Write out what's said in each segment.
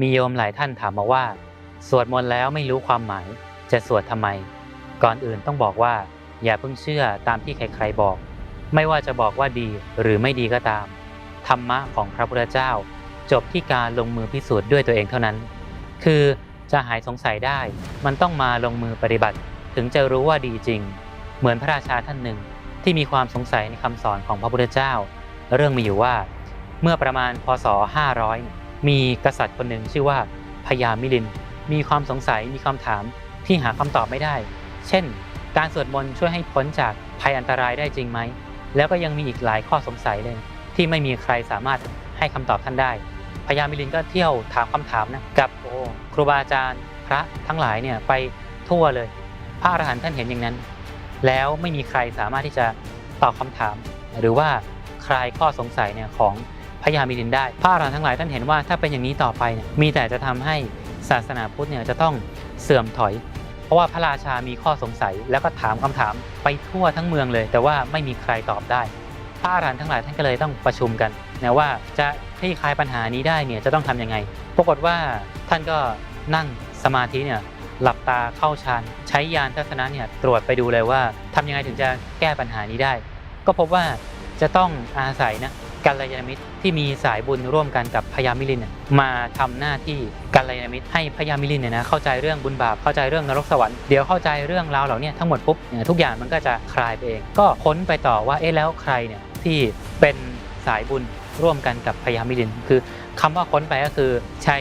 มีโยมหลายท่านถามมาว่า สวดมนต์แล้วไม่รู้ความหมาย จะสวดทำไม ก่อนอื่นต้องบอกว่า อย่าเพิ่งเชื่อตามที่ใครๆบอก ไม่ว่าจะบอกว่าดีหรือไม่ดีก็ตาม ธรรมะของพระพุทธเจ้า จบที่การลงมือพิสูจน์ด้วยตัวเองเท่านั้น คือจะหายสงสัยได้ มันต้องมาลงมือปฏิบัติ ถึงจะรู้ว่าดีจริง เหมือนพระราชาท่านหนึ่งที่มีความสงสัยในคำสอนของพระพุทธเจ้า เรื่องมีอยู่ว่า เมื่อประมาณพศ 500เนี่ย มีกษัตริย์คนหนึ่งชื่อว่าพญามิลิน มีความสงสัยมีคำถามที่หาคำตอบไม่ได้ เช่น การสวดมนต์ช่วยให้พ้นจากภัยอันตรายได้จริงไหม แล้วก็ยังมีอีกหลายข้อสงสัยเลย ที่ไม่มีใครสามารถให้คำตอบท่านได้พญามิลินก็เที่ยวถามคำถามนะกับโอ้ครูบาอาจารย์พระทั้งหลายเนี่ยไปทั่วเลย พระอรหันต์ท่านเห็นอย่างนั้น แล้วไม่มีใครสามารถที่จะตอบคำถาม หรือว่าคลายข้อสงสัยเนี่ยของ พญามิลินได้ พระอรหันต์ทั้งหลายท่านเห็นว่าถ้าเป็นอย่างนี้ต่อไปเนี่ยมีแต่จะทำให้ศาสนาพุทธเนี่ยจะต้องเสื่อมถอย เพราะว่าพระราชามีข้อสงสัยแล้วก็ถามคำถามไปทั่วทั้งเมืองเลย แต่ว่าไม่มีใครตอบได้ พระอรหันต์ทั้งหลายท่านก็เลยต้องประชุมกันนะว่าจะคลี่คลายปัญหานี้ได้เนี่ยจะต้องทำยังไง ปรากฏว่าท่านก็นั่งสมาธิเนี่ยหลับตาเข้าฌานใช้ยานทัศนะเนี่ยตรวจไปดูเลยว่าทำยังไงถึงจะแก้ปัญหานี้ได้ ก็พบว่าจะต้องอาศัยนะ กัลยาณมิตรที่มีสายบุญร่วมกันกับพญามิลินมาทำหน้าที่กัลยาณมิตรให้พญามิลินเนี่ยนะเข้าใจเรื่องบุญบาปเข้าใจเรื่องนรกสวรรค์เดี๋ยวเข้าใจเรื่องราวเหล่านี้ทั้งหมดปุ๊บเนี่ยทุกอย่างมันก็จะคลายไปเอง ก็ค้นไปต่อว่าเอ๊ะแล้วใครเนี่ยที่เป็นสายบุญร่วมกันกับพญามิลิน คือคำว่าค้นไปก็คือใช้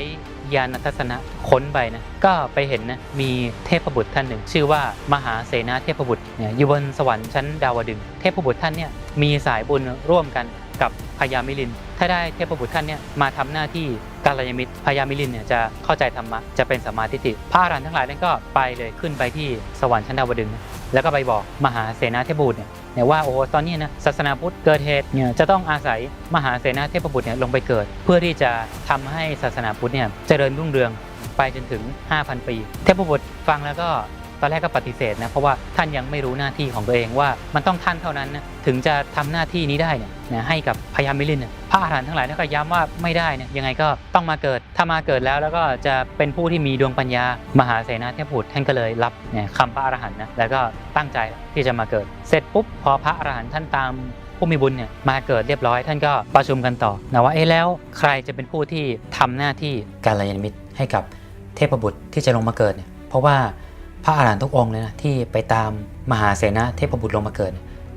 ยานทัศนะค้นไปนะก็ไปเห็นนะมีเทพบุตรท่านหนึ่ง ชื่อว่ามหาเสนาเทพบุตรเนี่ยอยู่บนสวรรค์ชั้นดาวดึงเทพบุตรท่านเนี่ยมีสายบุญร่วมกัน กับพญามิลิน ถ้าได้เทพบุตรท่านเนี่ยมาทำหน้าที่กาลยมิตรพญามิลินเนี่ยจะเข้าใจธรรมะจะเป็นสมาทิฏฐิพระอรหันต์ทั้งหลายนั่นก็ไปเลยขึ้นไปที่สวรรค์ชั้นดาวดึง แล้วก็ไปบอกมหาเสนาเทพบุตรเนี่ยเนี่ยว่าโอ้โหตอนนี้นะศาสนาพุทธเกิดเหตุเนี่ยจะต้องอาศัยมหาเสนาเทพบุตรเนี่ยลงไปเกิด เพื่อที่จะทำให้ศาสนาพุทธเนี่ยเจริญรุ่งเรืองไปจนถึง 5,000 ปี เทพบุตรฟังแล้วก็ ตอนแรกก็ปฏิเสธนะเพราะว่าท่านยังไม่รู้หน้าที่ของตัวเองว่ามันต้องท่านเท่านั้นนะถึงจะทำหน้าที่นี้ได้เนี่ยนะให้กับพญามิลินเนี่ยพระอาหารหันต์ทั้งหลายเนี่ยก็ย้ำว่าไม่ได้เนี่ยยังไงก็ต้องมาเกิดถ้ามาเกิดแล้วแล้วก็จะเป็นผู้ที่มีดวงปัญญามหาเสนาเทพบุตรท่านก็เลยรับเนี่ยคำพระอรหันต์นะแล้วก็ตั้งใจที่จะมาเกิด เสร็จปุ๊บพอพระอรหันต์ท่านตามผู้มีบุญเนี่ยมาเกิดเรียบร้อยท่านก็ประชุมกันต่อนะว่าเอ๊ะแล้วใครจะเป็นผู้ที่ทำหน้าที่การยานมิตรให้กับเทพบุตรที่จะลงมาเกิดเนี่ยเพราะว่า ระอาหารหันต์ทุกองค์เลยนะที่ไปตามมหาเสนาเทพบุตรลงมาเกิด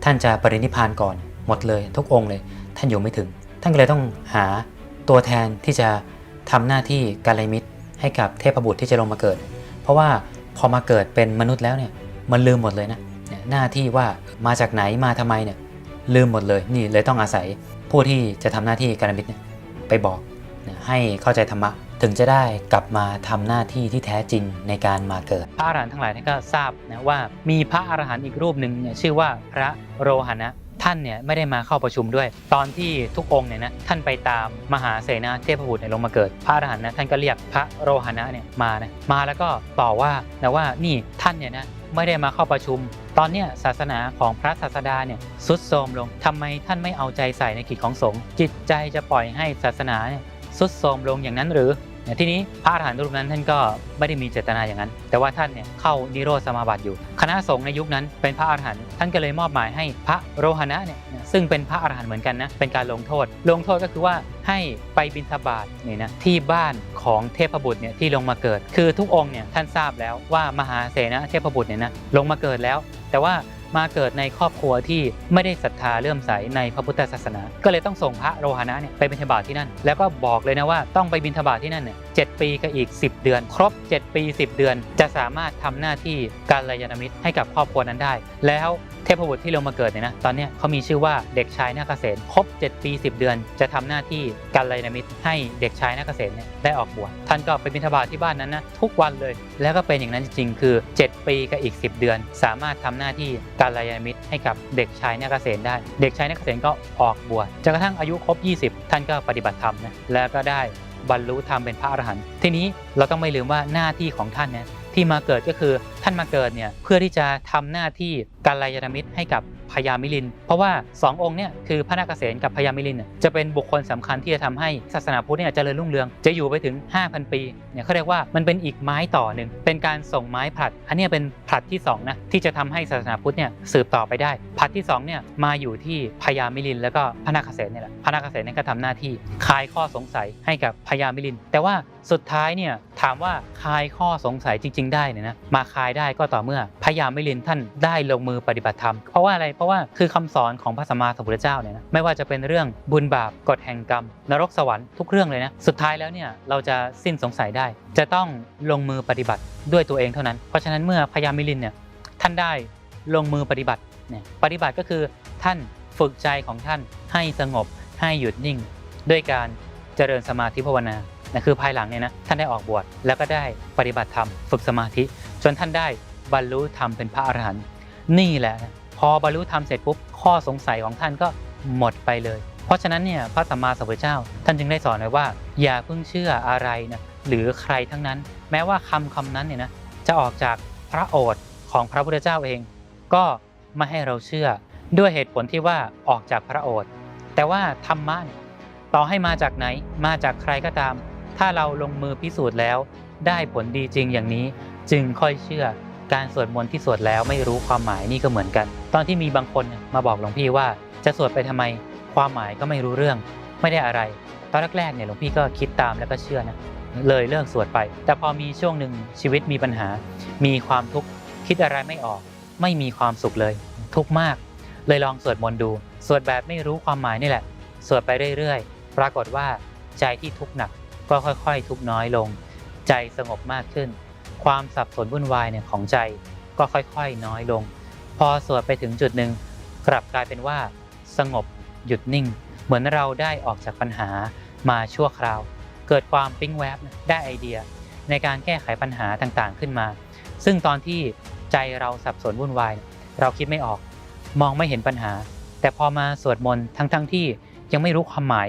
ท่านจะปรินิพานก่อนหมดเลยทุกองค์เลย ท่านอยู่ไม่ถึง ท่านก็เลยต้องหาตัวแทนที่จะทำหน้าที่การยมิตรให้กับเทพบุตรที่จะลงมาเกิด เพราะว่าพอมาเกิดเป็นมนุษย์แล้วเนี่ยมันลืมหมดเลยนะหน้าที่ว่ามาจากไหนมาทำไมเนี่ยลืมหมดเลยนี่เลยต้องอาศัยผู้ที่จะทำหน้าที่การมิตรไปบอกให้เข้าใจธรรมะ ถึงจะได้กลับมาทำหน้าที่ที่แท้จริงในการมาเกิด พระอรหันต์ทั้งหลายท่านก็ทราบนะว่ามีพระอรหันต์อีกรูปหนึ่งเนี่ยชื่อว่าพระโรหณะท่านเนี่ยไม่ได้มาเข้าประชุมด้วย ตอนที่ทุกองค์เนี่ยนะท่านไปตามมหาเสนาเทพบุตรเนี่ยลงมาเกิด พระอรหันต์นะท่านก็เรียกพระโรหณะเนี่ยมานะมาแล้วก็ต่อว่านะว่านี่ท่านเนี่ยนะไม่ได้มาเข้าประชุม ตอนเนี้ยศาสนาของพระศาสดาเนี่ยสุดโทรมลงทำไมท่านไม่เอาใจใส่ในกิจของสงฆ์จิตใจจะปล่อยให้ศาสนาเนี่ยสุดโทรมลงอย่างนั้นหรือ ทีนี้พระอรหันต์รูปนั้นท่านก็ไม่ได้มีเจตนาอย่างนั้น แต่ว่าท่านเนี่ยเข้านิโรธสมาบัติอยู่ คณะสงฆ์ในยุคนั้นเป็นพระอรหันต์ท่านก็เลยมอบหมายให้พระโรหณะเนี่ยซึ่งเป็นพระอรหันต์เหมือนกันนะเป็นการลงโทษ ลงโทษก็คือว่าให้ไปบิณฑบาตเนี่ยนะที่บ้านของเทพบุตรเนี่ยที่ลงมาเกิด คือทุกองค์เนี่ยท่านทราบแล้วว่ามหาเสนาเทพบุตรเนี่ยนะลงมาเกิดแล้ว แต่ว่า มาเกิดในครอบครัวที่ไม่ได้ศรัทธาเลื่อมใสในพระพุทธศาสนา ก็เลยต้องส่งพระโรหณะเนี่ยไปบิณฑบาตที่นั่น แล้วก็บอกเลยนะว่าต้องไปบิณฑบาตที่นั่นเนี่ยเปีกับอีก 10 เดือน ครบ 7 ปี 10 เดือน จะสามารถทำหน้าที่การยานมิตรให้กับครอบครัวนั้นได้ แล้ว เทพบุตรที่ลงมาเกิดเนี่ยนะตอนนี้เขามีชื่อว่าเด็กชายนาคเษนครบ 7 ปี 10 เดือน จะทำหน้าที่การยานมิตรให้เด็กชายนาคเษนเนี่ยได้ออกบวชท่านก็ไปบิณฑบาตที่บ้านนั้นนะทุกวันเลย แล้วก็เป็นอย่างนั้นจริงๆ คือ 7 ปีกับอีก 10 เดือน สามารถทำหน้าที่การยานมิตรให้กับเด็กชายนาคเษนได้ เด็กชายนาคเษนก็ออกบวชจนกระทั่งอายุครบ 20 ท่านก็ปฏิบัติธรรมนะแล้วก็ได้บรรลุธรรมเป็นพระอรหันต์ทีนี้เราต้องไม่ลืมว่าหน้าที่ของท่านเนี่ย ที่มาเกิดก็คือท่านมาเกิดเนี่ยเพื่อที่จะทำหน้าที่การยานมิตรให้กับพญามิลิน เพราะว่าสององค์เนี่ยคือพระนาคเษนกับพญามิลินเนี่ยจะเป็นบุคคลสำคัญที่จะทำให้ศาสนาพุทธเนี่ยเจริญรุ่งเรืองจะอยู่ไปถึง 5,000 ปีเนี่ยเขาเรียกว่ามันเป็นอีกไม้ต่อหนึ่งเป็นการส่งไม้ผลัด อันนี้เป็นผลัดที่สองนะที่จะทำให้ศาสนาพุทธเนี่ยสืบต่อไปได้ผลัดที่สองเนี่ยมาอยู่ที่พญามิลิน แล้วก็พระนาคเษนเนี่ยแหละพระนาคเษนเนี่ยก็ทำหน้าที่คลายข้อสงสัยให้กับพญามิลิน แต่ว่าสุดท้ายเนี่ยถามว่าคลายข้อสงสัยจริง ๆ ได้เนี่ยนะมาคลายได้ก็ต่อเมื่อพญายามิลินท่านได้ลงมือปฏิบัติธรรมเพราะว่าอะไรเพราะว่าคือคำสอนของพระสัมมาสัมพุทธเจ้าเนี่ยนะไม่ว่าจะเป็นเรื่องบุญบาปกฎแห่งกรรม นรกสวรรค์ทุกเรื่องเลยนะสุดท้ายแล้วเนี่ยเราจะสิ้นสงสัยได้ จะต้องลงมือปฏิบัติด้วยตัวเองเท่านั้น เพราะฉะนั้นเมื่อพญามิลินเนี่ยท่านได้ลงมือปฏิบัติเนี่ยปฏิบัติก็คือท่านฝึกใจของท่านให้สงบให้หยุดนิ่ง ด้วยการ จริญสมาธิภาวนานะคือภายหลังเนี่ยนะท่านได้ออกบวชแล้วก็ได้ปฏิบัติธรรมฝึกสมาธิ จนท่านได้บรรลุธรรมเป็นพระอรหันต์นี่แหละ พอบรรลุธรรมเสร็จปุ๊บข้อสงสัยของท่านก็หมดไปเลย เพราะฉะนั้นเนี่ยพระสัมมาสัมพุทธเจ้า ท่านจึงได้สอนไว้ว่า อย่าเพิ่งเชื่ออะไรนะหรือใครทั้งนั้น แม้ว่าคำคำนั้นเนี่ยนะจะออกจากพระโอษฐ์ของพระพุทธเจ้าเอง ก็ไม่ให้เราเชื่อด้วยเหตุผลที่ว่าออกจากพระโอษฐ์แต่ว่าธรรมะเนี่ย ต่อให้มาจากไหนมาจากใครก็ตาม ถ้าเราลงมือพิสูจน์แล้ว ได้ผลดีจริงอย่างนี้ จึงค่อยเชื่อการสวดมนต์ที่สวดแล้วไม่รู้ความหมายนี่ก็เหมือนกัน ตอนที่มีบางคนมาบอกหลวงพี่ว่าจะสวดไปทำไม ความหมายก็ไม่รู้เรื่อง ไม่ได้อะไร ตอนแรกๆเนี่ยหลวงพี่ก็คิดตามแล้วก็เชื่อนะเลยเลิกสวดไป แต่พอมีช่วงหนึ่งชีวิตมีปัญหา มีความทุกข์คิดอะไรไม่ออก ไม่มีความสุขเลย ทุกข์มาก เลยลองสวดมนต์ดู สวดแบบไม่รู้ความหมายนี่แหละ สวดไปเรื่อยๆ ปรากฏว่าใจที่ทุกข์หนักก็ค่อยๆ ทุกข์น้อยลง ใจสงบมากขึ้น ความสับสนวุ่นวายเนี่ยของใจก็ค่อยๆ น้อยลง พอสวดไปถึงจุดหนึ่งกลับกลายเป็นว่า สงบหยุดนิ่ง เหมือนเราได้ออกจากปัญหามาชั่วคราว เกิดความปิ๊งแวบได้ไอเดีย ในการแก้ไขปัญหาต่างๆขึ้นมา ซึ่งตอนที่ใจเราสับสนวุ่นวาย เราคิดไม่ออก มองไม่เห็นปัญหา แต่พอมาสวดมนต์ทั้งๆที่ยังไม่รู้ความหมาย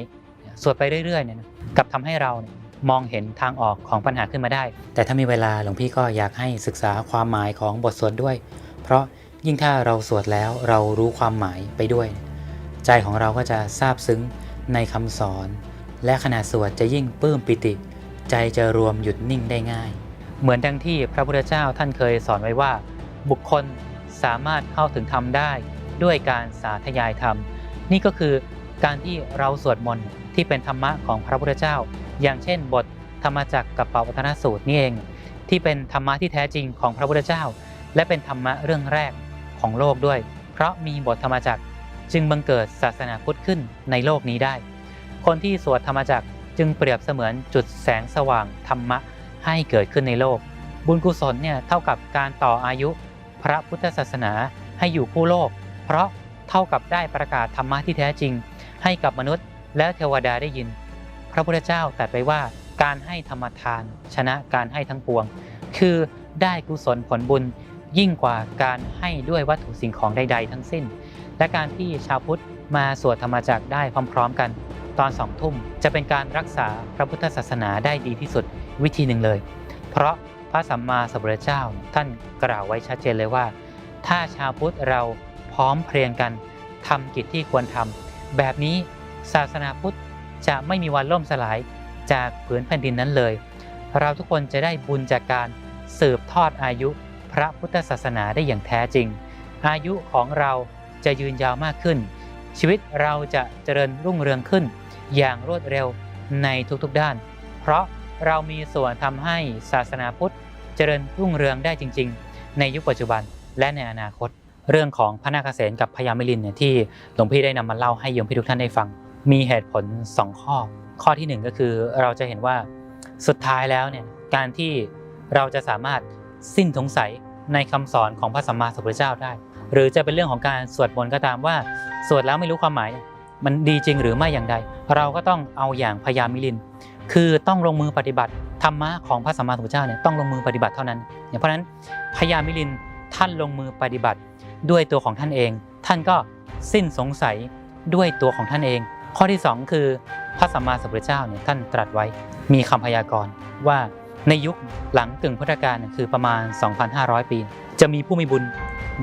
สวดไปเรื่อยๆเนี่ยกับทำให้เรามองเห็นทางออกของปัญหาขึ้นมาได้ แต่ถ้ามีเวลาหลวงพี่ก็อยากให้ศึกษาความหมายของบทสวดด้วย เพราะยิ่งถ้าเราสวดแล้วเรารู้ความหมายไปด้วย ใจของเราก็จะซาบซึ้งในคำสอน และขณะสวดจะยิ่งปลื้มปิติ ใจจะรวมหยุดนิ่งได้ง่าย เหมือนดังที่พระพุทธเจ้าท่านเคยสอนไว้ว่า บุคคลสามารถเข้าถึงธรรมได้ ด้วยการสาธยายธรรม นี่ก็คือการที่เราสวดมนต์ ที่เป็นธรรมะของพระพุทธเจ้า อย่างเช่น บทธรรมจักกับปวัตนสูตรนี่เอง ที่เป็นธรรมะที่แท้จริงของพระพุทธเจ้า และเป็นธรรมะเรื่องแรกของโลกด้วย เพราะมีบทธรรมจักจึงบังเกิดศาสนาพุทธขึ้นในโลกนี้ได้ คนที่สวดธรรมจักจึงเปรียบเสมือนจุดแสงสว่างธรรมะให้เกิดขึ้นในโลก บุญกุศลเนี่ยเท่ากับการต่ออายุพระพุทธศาสนาให้อยู่คู่โลก เพราะเท่ากับได้ประกาศธรรมะที่แท้จริง ให้กับมนุษย์ และเทวดาได้ยิน พระพุทธเจ้าตรัสไว้ว่าการให้ธรรมทาน ชนะการให้ทั้งปวง คือได้กุศลผลบุญยิ่งกว่าการให้ด้วยวัตถุสิ่งของใด ๆ ทั้งสิ้น และการที่ชาวพุทธมาสวดธรรมจักรได้พร้อม ๆ กัน ตอนสองทุ่มจะเป็นการรักษาพระพุทธศาสนาได้ดีที่สุดวิธีหนึ่งเลย เพราะพระสัมมาสัมพุทธเจ้าท่านกล่าวไว้ชัดเจนเลยว่า ถ้าชาวพุทธเราพร้อมเพรียงกันทำกิจที่ควรทำแบบนี้ ศาสนาพุทธจะไม่มีวันล่มสลายจากผืนแผ่นดินนั้นเลย เราทุกคนจะได้บุญจากการสืบทอดอายุพระพุทธศาสนาได้อย่างแท้จริง อายุของเราจะยืนยาวมากขึ้น ชีวิตเราจะเจริญรุ่งเรืองขึ้น อย่างรวดเร็วในทุกๆด้าน เพราะเรามีส่วนทำให้ศาสนาพุทธเจริญรุ่งเรืองได้จริง ๆ ในยุคปัจจุบันและในอนาคต เรื่องของพระนาคเษนกับพญามิลินเนี่ยที่หลวงพี่ได้นำมาเล่าให้โยมพี่ทุกท่านได้ฟัง มีเหตุผล 2 ข้อ ข้อทีหนึ่1 ก็คือเราจะเห็นว่าสุดท้ายแล้วเนี่ยการที่เราจะสามารถสิ้นสงสัยในคำสอนของพระสัมมาสัมพุทธเจ้าได้ หรือจะเป็นเรื่องของการสวดมนต์ก็ตามว่า สวดแล้วไม่รู้ความหมาย มันดีจริงหรือไม่อย่างใด เราก็ต้องเอาอย่างพญามิลิน คือต้องลงมือปฏิบัติธรรมะของพระสัมมาสัมพุทธเจ้าเนี่ยต้องลงมือปฏิบัติเท่านั้นเนี่ยเพราะฉะนั้นพญามิลินท่านลงมือปฏิบัติด้วยตัวของท่านเอง ท่านก็สิ้นสงสัยด้วยตัวของท่านเอง ข้อที่ 2 คือพระสัมมาสัมพุทธเจ้าเนี่ยท่านตรัสไว้มีคำพยากรณ์ว่าในยุคหลังกึ่งพุทธกาลคือประมาณ 2,500 ปี จะมีผู้มีบุญ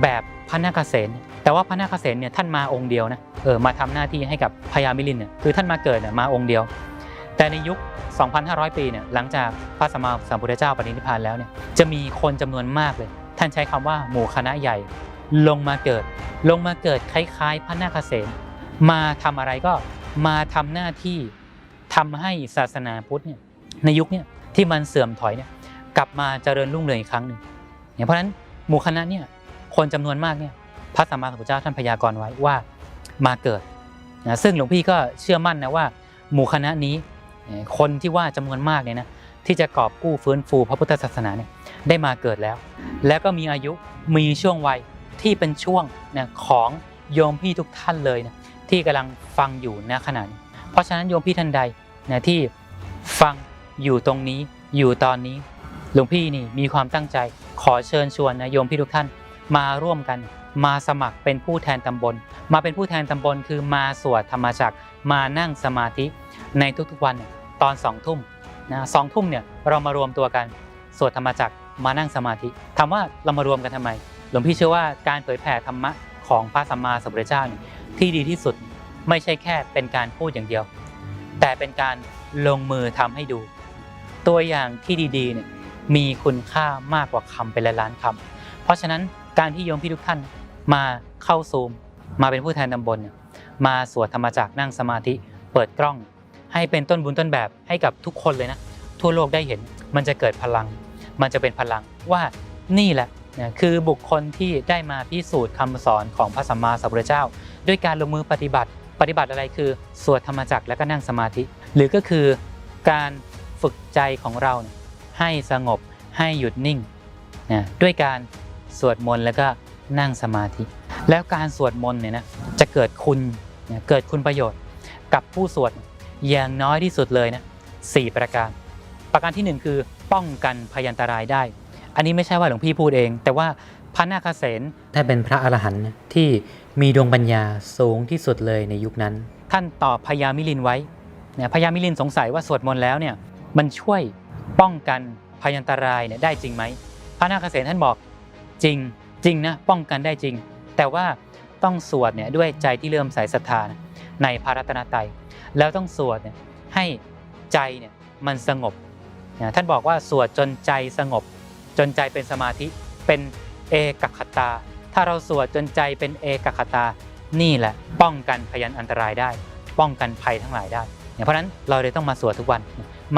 แบบพระนาคเษนแต่ว่าพระนาคเษนเนี่ยท่านมาองค์เดียวนะเออมาทำหน้าที่ให้กับพญามิลินเนี่ยคือท่านมาเกิดเนี่ยมาองค์เดียว แต่ในยุค 2,500 ปีเนี่ยหลังจากพระสัมมาสัมพุทธเจ้าปรินิพพานแล้วเนี่ยจะมีคนจำนวนมากเลย ท่านใช้คำว่าหมู่คณะใหญ่ ลงมาเกิด ลงมาเกิดคล้ายๆ พระนาคเษนมาทำอะไรก็ มาทำหน้าที่ทำให้ศาสนาพุทธเนี่ยในยุคเนี่ยที่มันเสื่อมถอยเนี่ยกลับมาเจริญรุ่งเรืองอีกครั้งหนึ่งเนี่ยเพราะฉะนั้นหมู่คณะเนี่ยคนจำนวนมากเนี่ยพระสัมมาสัมพุทธเจ้าท่านพยากรณ์ไว้ว่ามาเกิดนะซึ่งหลวงพี่ก็เชื่อมั่นนะว่า หมู่คณะนี้คนที่ว่าจำนวนมากเนี่ยนะที่จะกอบกู้ฟื้นฟูพระพุทธศาสนาเนี่ยได้มาเกิดแล้ว แล้วก็มีอายุมีช่วงวัยที่เป็นช่วงนะของโยมพี่ทุกท่านเลยนะ ที่กำลังฟังอยู่ณขณะนี้เพราะฉะนั้นโยมพี่ท่านใดนะที่ฟังอยู่ตรงนี้อยู่ตอนนี้หลวงพี่นี่มีความตั้งใจขอเชิญชวนนะโยมพี่ทุกท่านมาร่วมกันมาสมัครเป็นผู้แทนตำบล มาเป็นผู้แทนตำบลคือมาสวดธรรมจักรมานั่งสมาธิในทุกๆวันตอนสองทุ่มนะสองทุ่มเนี่ยเรามารวมตัวกันสวดธรรมจักรมานั่งสมาธิถามว่าเรามารวมกันทำไม หลวงพี่เชื่อว่าการเผยแผ่ธรรมะของพระสัมมาสัมพุทธเจ้าเนี่ย ที่ดีที่สุดไม่ใช่แค่เป็นการพูดอย่างเดียว แต่เป็นการลงมือทำให้ดู ตัวอย่างที่ดีๆเนี่ยมีคุณค่ามากกว่าคำเป็นล้านคำเพราะฉะนั้นการที่โยมพี่ทุกท่านมาเข้าซูม มาเป็นผู้แทนตำบลมาสวดธรรมจักรนั่งสมาธิเปิดกล้อง ให้เป็นต้นบุญต้นแบบให้กับทุกคนเลยนะ ทั่วโลกได้เห็นมันจะเกิดพลัง มันจะเป็นพลังว่านี่แหละนะคือบุคคลที่ได้มาพิสูจน์คำสอนของพระสัมมาสัมพุทธเจ้าด้วยการลงมือปฏิบัติ ปฏิบัติอะไรคือสวดธรรมจักรแล้วก็นั่งสมาธิ หรือก็คือการฝึกใจของเราให้สงบให้หยุดนิ่งนะด้วยการสวดมนต์แล้วก็นั่งสมาธิ แล้วการสวดมนต์เนี่ยนะจะเกิดคุณนะเกิดคุณประโยชน์กับผู้สวดอย่างน้อยที่สุดเลยนะสี่ประการ ประการที่หนึ่งคือป้องกันพยันตรายได้ อันนี้ไม่ใช่ว่าหลวงพี่พูดเอง แต่ว่าพระนาคเษนท่านเป็นพระอรหันต์ที่ มีดวงปัญญาสูงที่สุดเลยในยุคนั้น ท่านตอบพญามิลินไว้เนี่ยพญามิลินสงสัยว่าสวดมนต์แล้วเนี่ยมันช่วยป้องกันพยันตรายเนี่ยได้จริงไหมพระนาคเษนท่านบอกจริงจริงนะป้องกันได้จริง แต่ว่าต้องสวดเนี่ยด้วยใจที่เริ่มใส่ศรัทธาในพระรัตนตรัยแล้วต้องสวดเนี่ยให้ใจเนี่ยมันสงบนะท่านบอกว่าสวดจนใจสงบ จนใจเป็นสมาธิเป็นเอกคตา ถ้าเราสวดจนใจเป็นเอกคตา นี่แหละ ป้องกันพยันอันตรายได้ ป้องกันภัยทั้งหลายได้เนี่ยเพราะนั้นเราเลยต้องมาสวดทุกวัน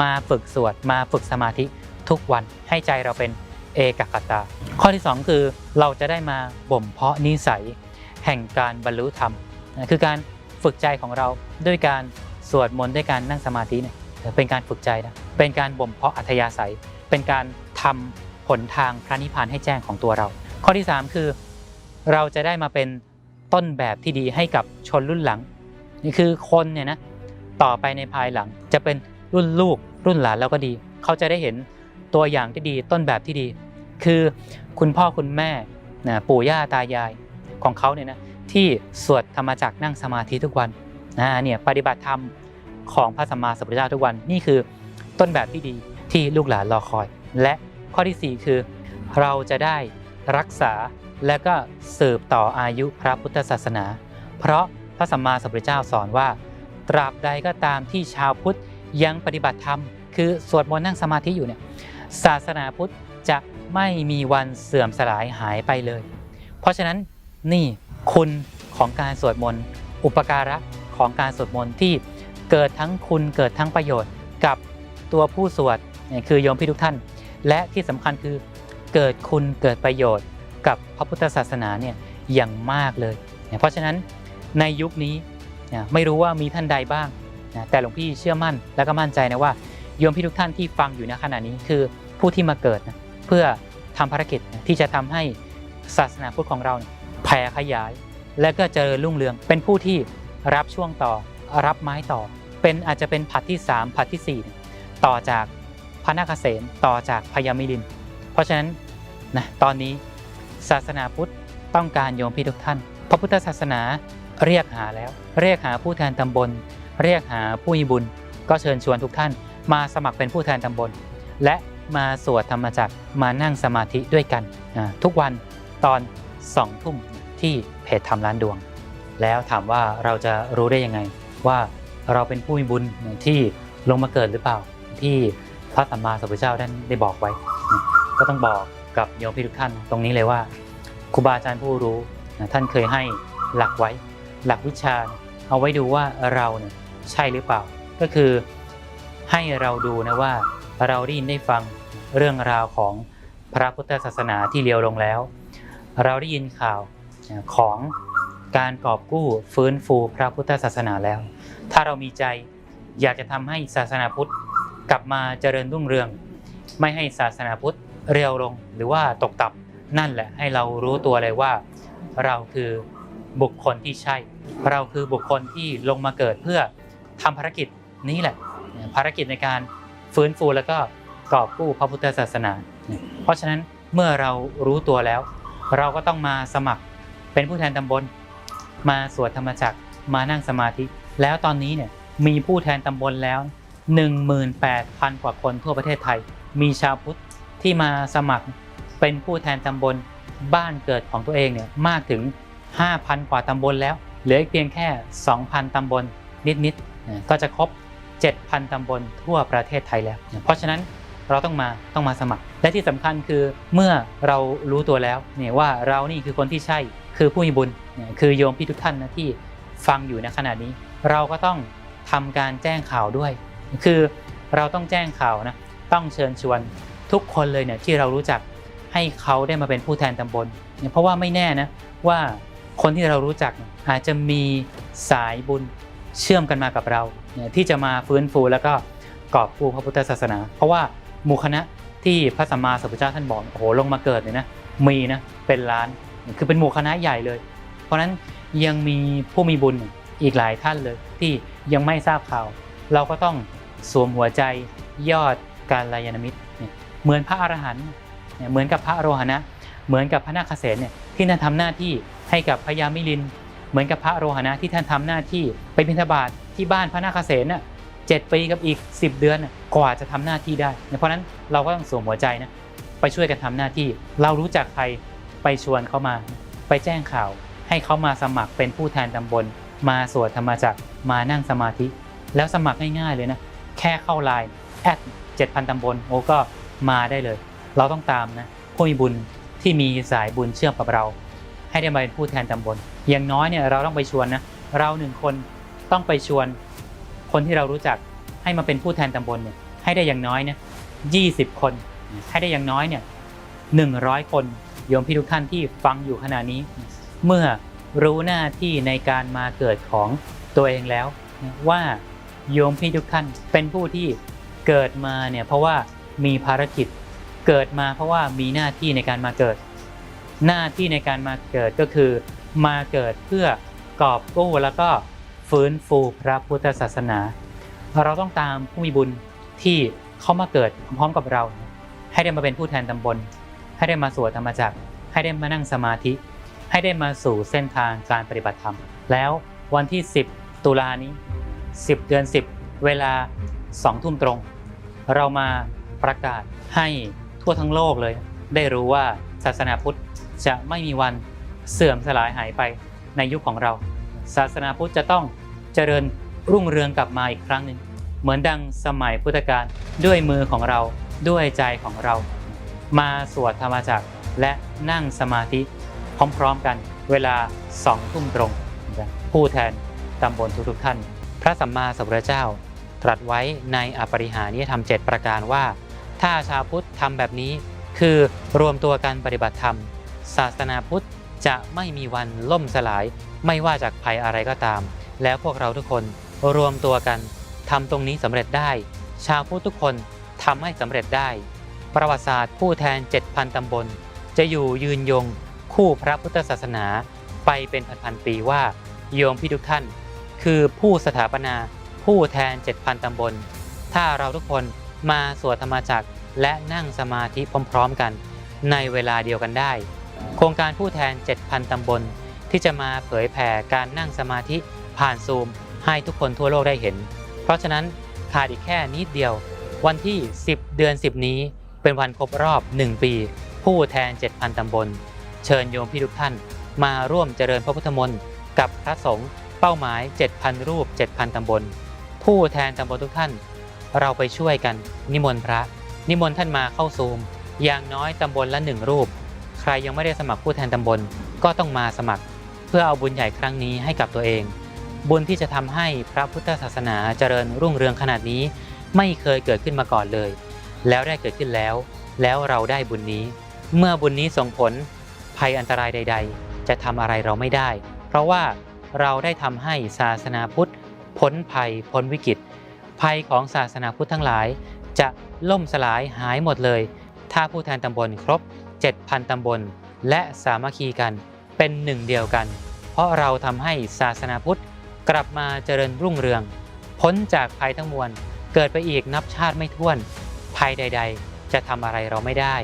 มาฝึกสวด มาฝึกสมาธิทุกวันให้ใจเราเป็นเอกคตา ข้อที่สองคือเราจะได้มาบ่มเพาะนิสัย แห่งการบรรลุธรรมนะคือการฝึกใจของเราด้วยการสวดมนต์ด้วยการนั่งสมาธิเนี่ยเป็นการฝึกใจนะเป็นการบ่มเพาะอัธยาศัย เป็นการทำผลทางพระนิพพานให้แจ้งของตัวเรา ข้อที่ 3 คือ เราจะได้มาเป็นต้นแบบที่ดีให้กับชนรุ่นหลัง นี่คือคนเนี่ยนะต่อไปในภายหลังจะเป็นรุ่นลูกรุ่นหลานแล้วก็ดี เขาจะได้เห็นตัวอย่างที่ดีต้นแบบที่ดี คือคุณพ่อคุณแม่นะปู่ย่าตายายของเขาเนี่ยนะที่สวดธรรมจักรนั่งสมาธิทุกวันนะเนี่ยปฏิบัติธรรมของพระสัมมาสัมพุทธเจ้าทุกวันนี่คือต้นแบบที่ดีที่ลูกหลานรอคอย และข้อที่ 4 คือ เราจะได้รักษา และก็สืบต่ออายุพระพุทธศาสนา เพราะพระสัมมาสัมพุทธเจ้าสอนว่า ตราบใดก็ตามที่ชาวพุทธยังปฏิบัติธรรม คือสวดมนต์นั่งสมาธิอยู่เนี่ยศาสนาพุทธจะไม่มีวันเสื่อมสลายหายไปเลย เพราะฉะนั้นนี่คุณของการสวดมนต์อุปการะของการสวดมนต์ที่เกิดทั้งคุณเกิดทั้งประโยชน์กับตัวผู้สวดคือโยมพี่ทุกท่าน และที่สำคัญคือเกิดคุณเกิดประโยชน์ ระพุทธศาสนาเนี่ยอย่างมากเลยเนี่ยเพราะฉะนั้นในยุคนี้ไม่รู้ว่ามีท่านใดบ้างนะแต่หลวงพี่เชื่อมั่นและก็มั่นใจนะว่าโยมพี่ทุกท่านที่ฟังอยู่ในขณะนี้คือผู้ที่มาเกิดนะเพื่อทำภารกิจที่จะทำให้ศาสนาพุทธของเราแผ่ขยาย และก็เจริญรุ่งเรือง เป็นผู้ที่รับช่วงต่อรับไม้ต่อ เป็นอาจจะเป็นผัดที่ 3 ผัดทีสี่4 ต่อจากพระนาคเษนต่อจากพญามิลิน เพราะฉะนั้นนะตอนนี้ ศาสนาพุทธต้องการโยมพี่ทุกท่าน พระพุทธศาสนาเรียกหาแล้ว เรียกหาผู้แทนตำบล เรียกหาผู้มีบุญ ก็เชิญชวนทุกท่าน มาสมัครเป็นผู้แทนตำบล และมาสวดธรรมจักรมานั่งสมาธิด้วยกัน ทุกวันตอนสองทุ่มทที่เพจทำร้านดวง แล้วถามว่าเราจะรู้ได้ยังไง ว่าเราเป็นผู้มีบุญที่ลงมาเกิดหรือเปล่า ที่พระสัมมาสัมพุทธเจ้าท่านได้บอกไว้ ก็ต้องบอก กับโยมพี่ทุกท่านตรงนี้เลยว่าครูบาอาจารย์ผู้รู้ท่านเคยให้หลักไว้ หลักวิชา เอาไว้ดูว่าเราเนี่ยใช่หรือเปล่า ก็คือให้เราดูนะว่าเราได้ยินได้ฟังเรื่องราวของพระพุทธศาสนาที่เลียวลงแล้ว เราได้ยินข่าวของการกอบกู้ฟื้นฟูพระพุทธศาสนาแล้ว ถ้าเรามีใจอยากจะทำให้ศาสนาพุทธกลับมาเจริญรุ่งเรือง ไม่ให้ศาสนาพุทธ เรียวลงหรือว่าตกต่ำนั่นแหละให้เรารู้ตัวเลยว่า เราคือบุคคลที่ใช่ เราคือบุคคลที่ลงมาเกิดเพื่อทำภารกิจนี้แหละ ภารกิจในการฟื้นฟูแล้วก็กอบกู้พระพุทธศาสนา เพราะฉะนั้นเมื่อเรารู้ตัวแล้ว เราก็ต้องมาสมัครเป็นผู้แทนตำบล มาสวดธรรมจักรมานั่งสมาธิ แล้วตอนนี้เนี่ยมีผู้แทนตำบลแล้ว 18,000 กว่าคนทั่วประเทศไทย มีชาวพุทธ ที่มาสมัครเป็นผู้แทนตำบลบ้านเกิดของตัวเองเนี่ยมากถึง 5,000 กว่าตำบลแล้ว เหลือเพียงแค่ 2,000 ตำบลนิดๆนะก็จะครบ 7,000 ตำบลทั่วประเทศไทยแล้วนะเพราะฉะนั้นเราต้องมาต้องมาสมัคร และที่สำคัญคือเมื่อเรารู้ตัวแล้วเนี่ยว่าเรานี่คือคนที่ใช่คือผู้มีบุญคือโยมพี่ทุกท่านนะที่ฟังอยู่ในขณะนี้ เราก็ต้องทำการแจ้งข่าวด้วย คือเราต้องแจ้งข่าวนะต้องเชิญชวน ทุกคนเลยเนี่ยที่เรารู้จักให้เขาได้มาเป็นผู้แทนตำบลเนี่ยเพราะว่าไม่แน่นะว่าคนที่เรารู้จักอาจจะมีสายบุญเชื่อมกันมากับเราเที่จะมาฟื้นฟูแล้วก็กอบกู้พระพุทธศาสนา เพราะว่าหมู่คณะที่พระสัมมาสัมพุทธเจ้าท่านบอกโอ้โหลงมาเกิดเนี่ยนะมีนะเป็นล้านคือเป็นหมู่คณะใหญ่เลย เพราะฉะนั้นยังมีผู้มีบุญอีกหลายท่านเลย ที่ยังไม่ทราบข่าว เราก็ต้องสวมหัวใจยอดการลายานมิตร เหมือนพระอรหันต์เนี่ยเหมือนกับพระโรหณะ เหมือนกับพระนาคเษนเนี่ยที่ท่านทำหน้าที่ให้กับพญามิลิน เหมือนกับพระโรหณะที่ท่านทำหน้าที่ไปบิณฑบาตที่บ้านพระนาคเษนน่ะเจ็ดปีกับอีก 10 เดือนกว่าจะทำหน้าที่ได้ เพราะฉะนั้นเราก็ต้องสวมหัวใจนะไปช่วยกันทำหน้าที่ เรารู้จักใครไปชวนเขามา ไปแจ้งข่าว ให้เขามาสมัครเป็นผู้แทนตำบล มาสวดธรรมจักรมานั่งสมาธิ แล้วสมัครง่ายๆเลยนะแค่เข้าไลน์แอด7,000ตำบลโอ้ก็ มาได้เลย เราต้องตามนะผู้มีบุญที่มีสายบุญเชื่อมกับเรา ให้ได้มาเป็นผู้แทนตำบล อย่างน้อยเนี่ยเราต้องไปชวนนะเราหนึ่งคนต้องไปชวนคนที่เรารู้จักให้มาเป็นผู้แทนตำบลเนี่ยให้ได้อย่างน้อยเนี่ย20คน ให้ได้อย่างน้อยเนี่ย100คนโยมพี่ทุกท่านที่ฟังอยู่ขณะนี้ เมื่อรู้หน้าที่ในการมาเกิดของตัวเองแล้ว ว่าโยมพี่ทุกท่านเป็นผู้ที่เกิดมาเนี่ยเพราะว่า มีภารกิจเกิดมาเพราะว่ามีหน้าที่ในการมาเกิด หน้าที่ในการมาเกิดก็คือ มาเกิดเพื่อกอบกู้แล้วก็ฟื้นฟูพระพุทธศาสนา เราต้องตามผู้มีบุญที่เขามาเกิดพร้อมกับเรา ให้ได้มาเป็นผู้แทนตำบล ให้ได้มาสวดธรรมจักร ให้ได้มานั่งสมาธิ ให้ได้มาสู่เส้นทางการปฏิบัติธรรม แล้ววันที่ 10 ตุลานี้ 10 เดือน 10 เวลา2ทุ่มตรง เรามา ประกาศให้ทั่วทั้งโลกเลย ได้รู้ว่าศาสนาพุทธจะไม่มีวันเสื่อมสลายหายไปในยุคของเรา ศาสนาพุทธจะต้องเจริญรุ่งเรืองกลับมาอีกครั้งหนึ่งเหมือนดังสมัยพุทธกาลด้วยมือของเราด้วยใจของเรา มาสวดธรรมจักรและนั่งสมาธิพร้อมๆกันเวลาสองทุ่มตรง ผู้แทนตำบลทุกๆท่าน พระสัมมาสัมพุทธเจ้า ตรัสไว้ในอปริหานิธรรม7ประการว่า ถ้าชาวพุทธทำแบบนี้ คือรวมตัวกันปฏิบัติธรรม ศาสนาพุทธจะไม่มีวันล่มสลาย ไม่ว่าจากภัยอะไรก็ตาม แล้วพวกเราทุกคนรวมตัวกันทำตรงนี้สำเร็จได้ ชาวพุทธทุกคนทำให้สำเร็จได้ ประวัติศาสตร์ผู้แทน 7,000ตำบล จะอยู่ยืนยง คู่พระพุทธศาสนา ไปเป็นพันๆปีว่า โยมพี่ทุกท่าน คือผู้สถาปนาผู้แทน 7,000ตำบล ถ้าเราทุกคน มาสวดธรรมจักรและนั่งสมาธิพร้อมๆกัน ในเวลาเดียวกันได้ โครงการผู้แทน 7,000 ตำบล ที่จะมาเผยแผ่การนั่งสมาธิผ่านซูม ให้ทุกคนทั่วโลกได้เห็น เพราะฉะนั้นขาดอีกแค่นิดเดียว วันที่ 10 เดือน 10 นี้ เป็นวันครบรอบ 1 ปี ผู้แทน 7,000 ตำบล เชิญโยมพี่ทุกท่าน มาร่วมเจริญพระพุทธมนต์กับพระสงฆ์เป้าหมาย 7,000 รูป 7,000 ตำบล ผู้แทนตำบลทุกท่าน เราไปช่วยกัน นิมนต์พระ นิมนต์ท่านมาเข้าซูม อย่างน้อยตำบลละหนึ่งรูป ใครยังไม่ได้สมัครผู้แทนตำบลก็ต้องมาสมัคร เพื่อเอาบุญใหญ่ครั้งนี้ให้กับตัวเอง บุญที่จะทำให้พระพุทธศาสนาเจริญรุ่งเรืองขนาดนี้ ไม่เคยเกิดขึ้นมาก่อนเลย แล้วได้เกิดขึ้นแล้ว แล้วเราได้บุญนี้ เมื่อบุญนี้ส่งผลภัยอันตรายใด ๆ จะทำอะไรเราไม่ได้ เพราะว่าเราได้ทำให้ศาสนาพุทธพ้นภัยพ้นวิกฤต ภัยของศาสนาพุทธทั้งหลาย จะล่มสลายหายหมดเลย ถ้าผู้แทนตำบลครบ 7,000 ตำบล และสามัคคีกันเป็นหนึ่งเดียวกัน เพราะเราทำให้ศาสนาพุทธกลับมาเจริญรุ่งเรือง พ้นจากภัยทั้งมวล เกิดไปอีกนับชาติไม่ถ้วน ภัยใด ๆ จะทำอะไรเราไม่ได้